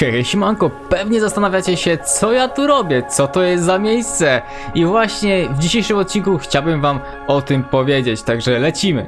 Hej, siemanko, pewnie zastanawiacie się, co ja tu robię, co to jest za miejsce. I właśnie w dzisiejszym odcinku chciałbym wam o tym powiedzieć, także lecimy.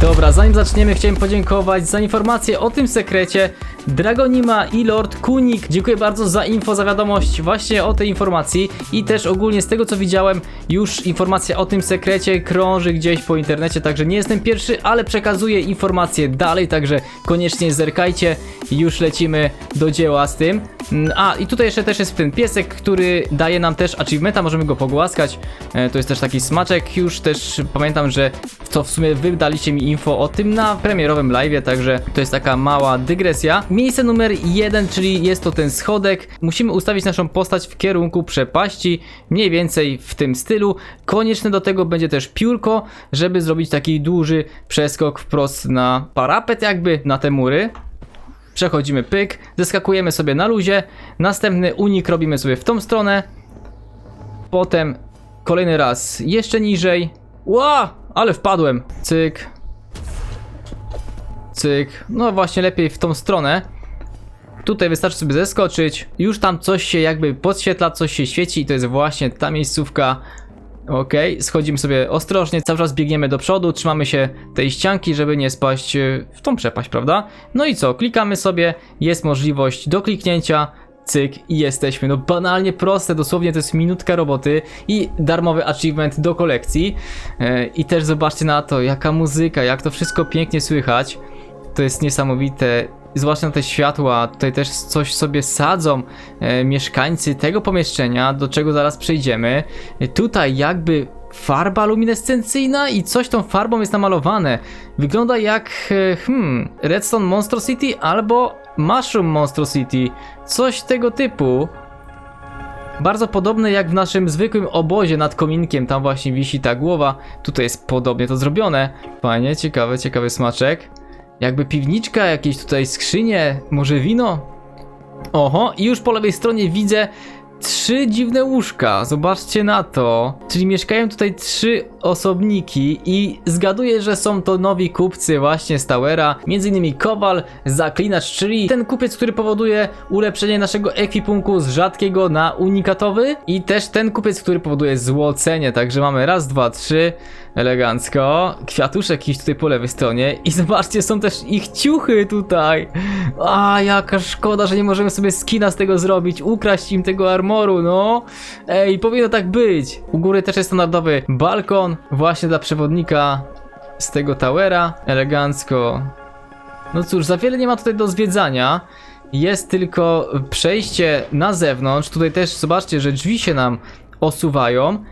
Dobra, zanim zaczniemy, chciałem podziękować za informację o tym sekrecie Dragonima i Lord Kunik. Dziękuję bardzo za info, za wiadomość właśnie o tej informacji i też ogólnie z tego co widziałem, już informacja o tym sekrecie krąży gdzieś po internecie, także nie jestem pierwszy, ale przekazuję informacje dalej, także koniecznie zerkajcie. Już lecimy do dzieła z tym. Mm, A, i tutaj jeszcze też jest ten piesek, który daje nam też achievementa, możemy go pogłaskać. E, To jest też taki smaczek, już też pamiętam, że to w sumie wy daliście mi info o tym na premierowym live'ie, także to jest taka mała dygresja. Miejsce numer jeden, czyli jest to ten schodek. Musimy ustawić naszą postać w kierunku przepaści, mniej więcej w tym stylu. Konieczne do tego będzie też piórko, żeby zrobić taki duży przeskok wprost na parapet jakby, na te mury. Przechodzimy pyk, zeskakujemy sobie na luzie, następny unik robimy sobie w tą stronę, potem kolejny raz jeszcze niżej. Ła! Ale wpadłem. Cyk. Cyk. No właśnie lepiej w tą stronę. Tutaj wystarczy sobie zeskoczyć. Już tam coś się jakby podświetla, coś się świeci i to jest właśnie ta miejscówka. Okej, schodzimy sobie ostrożnie, cały czas biegniemy do przodu, trzymamy się tej ścianki, żeby nie spaść e, w tą przepaść, prawda? No i co, klikamy sobie, jest możliwość do kliknięcia, cyk i jesteśmy. No banalnie proste, dosłownie to jest minutka roboty i darmowy achievement do kolekcji. E, I też zobaczcie na to, jaka muzyka, jak to wszystko pięknie słychać. To jest niesamowite. Zwłaszcza te światła, tutaj też coś sobie sadzą e, mieszkańcy tego pomieszczenia, do czego zaraz przejdziemy. E, tutaj jakby farba luminescencyjna i coś tą farbą jest namalowane. Wygląda jak, e, hmm, Redstone Monstrosity albo Mushroom Monstrosity. Coś tego typu. Bardzo podobne jak w naszym zwykłym obozie nad kominkiem, tam właśnie wisi ta głowa. Tutaj jest podobnie to zrobione. Fajnie, ciekawe, ciekawy smaczek. Jakby piwniczka, jakieś tutaj skrzynie, może wino? Oho, i już po lewej stronie widzę trzy dziwne łóżka. Zobaczcie na to. Czyli mieszkają tutaj trzy osobniki i zgaduję, że są to nowi kupcy właśnie z Towera. Innymi Kowal, Zaklinacz, czyli ten kupiec, który powoduje ulepszenie naszego ekwipunku z rzadkiego na unikatowy i też ten kupiec, który powoduje złocenie. Także mamy raz, dwa, trzy. Elegancko. Kwiatuszek jakiś tutaj po lewej stronie. I zobaczcie, są też ich ciuchy tutaj. A, jaka szkoda, że nie możemy sobie skina z tego zrobić. Ukraść im tego armoru, no. Ej, powinno tak być. U góry też jest standardowy balkon. Właśnie dla przewodnika z tego towera. Elegancko. No cóż, za wiele nie ma tutaj do zwiedzania. Jest tylko przejście na zewnątrz. Tutaj też zobaczcie, że drzwi się nam osuwają.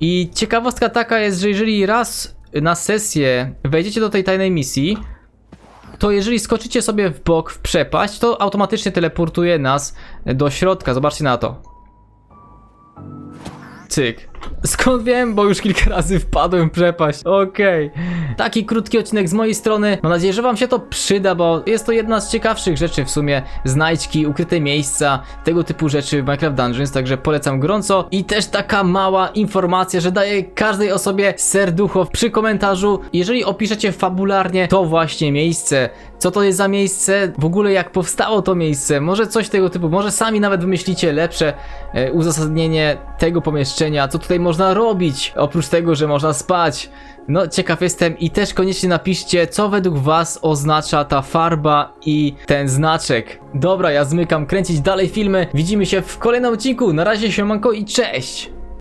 I ciekawostka taka jest, że jeżeli raz na sesję wejdziecie do tej tajnej misji, to jeżeli skoczycie sobie w bok w przepaść, to automatycznie teleportuje nas do środka. Zobaczcie na to. Cyk. Skąd wiem? Bo już kilka razy wpadłem w przepaść. Okej. Taki krótki odcinek z mojej strony. Mam nadzieję, że Wam się to przyda, bo jest to jedna z ciekawszych rzeczy w sumie. Znajdźki, ukryte miejsca, tego typu rzeczy w Minecraft Dungeons, także polecam gorąco. I też taka mała informacja, że daję każdej osobie serducho przy komentarzu. Jeżeli opiszecie fabularnie to właśnie miejsce, co to jest za miejsce, w ogóle jak powstało to miejsce, może coś tego typu, może sami nawet wymyślicie lepsze e, uzasadnienie tego pomieszczenia, co tutaj można robić, oprócz tego, że można spać. No, ciekaw jestem i też koniecznie napiszcie, co według was oznacza ta farba i ten znaczek. Dobra, ja zmykam kręcić dalej filmy, widzimy się w kolejnym odcinku, na razie siemanko i cześć!